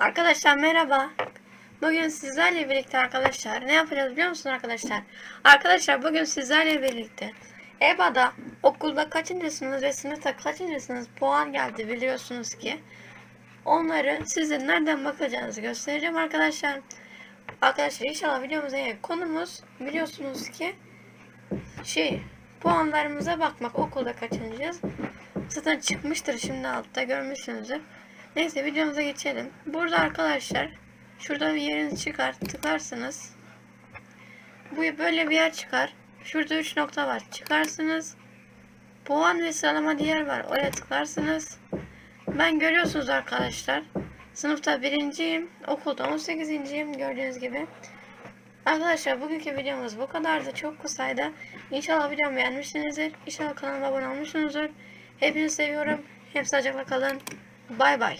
Arkadaşlar merhaba. Bugün sizlerle birlikte arkadaşlar ne yapacağız biliyor musunuz arkadaşlar? Arkadaşlar bugün sizlerle birlikte EBA'da okulda kaçıncısınız ve sınıfta kaçıncısınız puan geldi biliyorsunuz ki. Onları size nereden bakacağınızı göstereceğim arkadaşlar. Arkadaşlar inşallah videomuza eğer konumuz biliyorsunuz ki şey puanlarımıza bakmak okulda kaçıncıyız. Zaten çıkmıştır şimdi altta görmüşsünüzdür. Neyse videomuza geçelim. Burada arkadaşlar şurada bir yeriniz çıkar tıklarsınız. Bu böyle bir yer çıkar. Şurada 3 nokta var. Çıkarsınız. Puan ve sıralama diğer var. Oraya tıklarsınız. Ben görüyorsunuz arkadaşlar. Sınıfta birinciyim. Okulda 18.yim gördüğünüz gibi. Arkadaşlar bugünkü videomuz bu kadardı. Çok kısaydı. İnşallah videomu beğenmişsinizdir. İnşallah kanalıma abone olmuşsunuzdur. Hepinizi seviyorum. Hep sağlıcakla kalın. Bay bay.